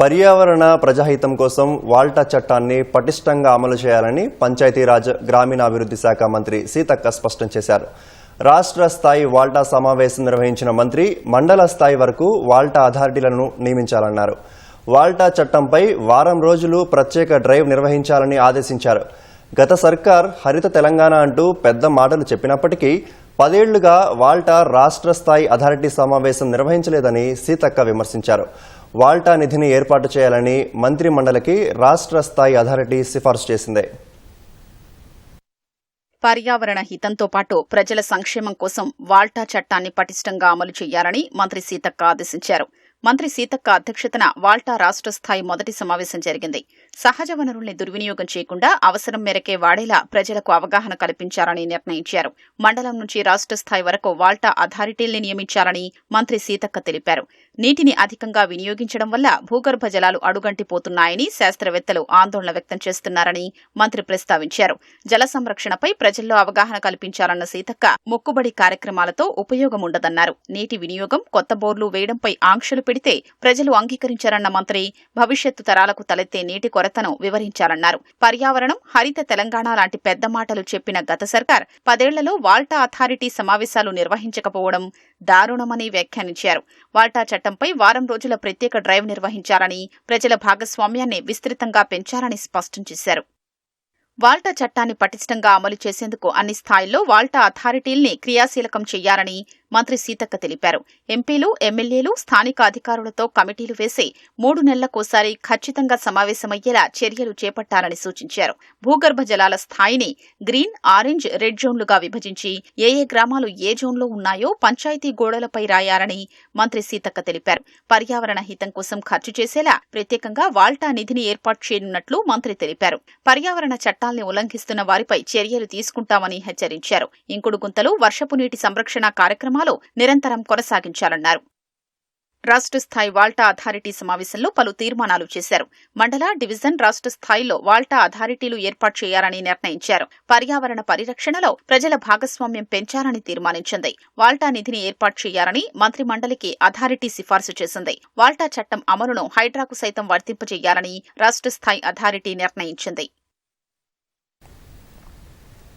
పర్యావరణ ప్రజాహితం కోసం వాల్టా చట్టాన్ని పటిష్టంగా అమలు చేయాలని పంచాయతీరాజ్ గ్రామీణాభివృద్ధి శాఖ మంత్రి సీతక్క స్పష్టం చేశారు. రాష్ట్ర స్థాయి వాల్టా సమావేశం నిర్వహించిన మంత్రి మండల స్థాయి వరకు వాల్టా అథారిటీలను నియమించాలన్నారు. వాల్టా చట్టంపై వారం రోజులు ప్రత్యేక డ్రైవ్ నిర్వహించాలని ఆదేశించారు. గత సర్కార్ హరిత తెలంగాణ అంటూ పెద్ద మాటలు చెప్పినప్పటికీ పదేళ్ళుగా వాల్టా రాష్ట్ర స్థాయి అథారిటీ సమావేశం నిర్వహించలేదని సీతక్క విమర్శించారు. వాల్టా నిధిని ఏర్పాటు చేయాలని మంత్రి మండలికి రాష్ట్ర స్థాయి అథారిటీ సిఫార్సు చేసింది. పర్యావరణ హితంతో పాటు ప్రజల సంక్షేమం కోసం వాల్టా చట్టాన్ని పటిష్టంగా అమలు చేయాలని మంత్రి సీతక్క ఆదేశించారు. మంత్రి సీతక్క అధ్యక్షతన వాల్టా రాష్ట్ర స్థాయి మొదటి సమావేశం జరిగింది. సహజ వనరుల్ని దుర్వినియోగం చేయకుండా అవసరం మేరకే వాడేలా ప్రజలకు అవగాహన కల్పించాలని నిర్ణయించారు. మండలం నుంచి రాష్ట్ర స్థాయి వరకు వాల్టా అథారిటీల్ని నియమించాలని మంత్రి సీతక్క తెలిపారు. నీటిని అధికంగా వినియోగించడం వల్ల భూగర్భ జలాలు అడుగంటిపోతున్నాయని శాస్త్రవేత్తలు ఆందోళన వ్యక్తం చేస్తున్నారని మంత్రి ప్రస్తావించారు. జల సంరక్షణపై ప్రజల్లో అవగాహన కల్పించాలన్న సీతక్క మొక్కుబడి కార్యక్రమాలతో ఉపయోగం ఉండదన్నారు నీటి వినియోగం కొత్త బోర్లు వేయడంపై ఆంక్షలు పెడితే ప్రజలు అంగీకరించారన్న మంత్రి భవిష్యత్తు తరాలకు తలెత్తే నీటి కొరతను వివరించాలన్నారు పర్యావరణం హరిత తెలంగాణ లాంటి పెద్ద మాటలు చెప్పిన గత సర్కార్ పదేళ్ళలో వాల్టా అథారిటీ సమావేశాలు నిర్వహించకపోవడం దారుణమని వ్యాఖ్యానించారు. వాల్టా చట్టంపై వారం రోజుల ప్రత్యేక డ్రైవ్ నిర్వహించాలని ప్రజల భాగస్వామ్యాన్ని విస్తృతంగా పెంచారని స్పష్టం చేశారు. వాల్టా చట్టాన్ని పటిష్టంగా అమలు చేసేందుకు అన్ని స్థాయిల్లో వాల్టా అథారిటీల్ని క్రియాశీలకం చేయాలని మంత్రి సీతక్క తెలిపారు. ఎంపీలు ఎమ్మెల్యేలు స్థానిక అధికారులతో కమిటీలు వేసి మూడు నెలలకోసారి ఖచ్చితంగా సమావేశమయ్యేలా చర్యలు చేపట్టాలని సూచించారు. భూగర్భ జలాల స్థాయిని గ్రీన్ ఆరెంజ్ రెడ్ జోన్లుగా విభజించి ఏ ఏ గ్రామాలు ఏ జోన్లో ఉన్నాయో పంచాయతీ గోడలపై రాయాలని మంత్రి సీతక్క తెలిపారు. పర్యావరణ హితం కోసం ఖర్చు చేసేలా ప్రత్యేకంగా వాల్టా నిధిని ఏర్పాటు చేయనున్నట్లు మంత్రి తెలిపారు. పర్యావరణ చట్టాల్ని ఉల్లంఘిస్తున్న వారిపై చర్యలు తీసుకుంటామని హెచ్చరించారు. ఇంకుడు గుంతలు వర్షపు నీటి సంరక్షణ కార్యక్రమం కార్యక్రమాలు నిరంతరం కొనసాగించాలన్నారు. రాష్ట్ర స్థాయి వాల్టా అథారిటీ సమావేశంలో పలు తీర్మానాలు చేశారు. మండల డివిజన్ రాష్ట్ర స్థాయిలో వాల్టా అథారిటీలు ఏర్పాటు చేయాలని నిర్ణయించారు. పర్యావరణ పరిరక్షణలో ప్రజల భాగస్వామ్యం పెంచాలని తీర్మానించింది. వాల్టా నిధిని ఏర్పాటు చేయాలని మంత్రి మండలికి అథారిటీ సిఫార్సు చేసింది. వాల్టా చట్టం అమలును హైడ్రాకు సైతం వర్తింపజేయాలని రాష్ట్ర స్థాయి అథారిటీ నిర్ణయించింది.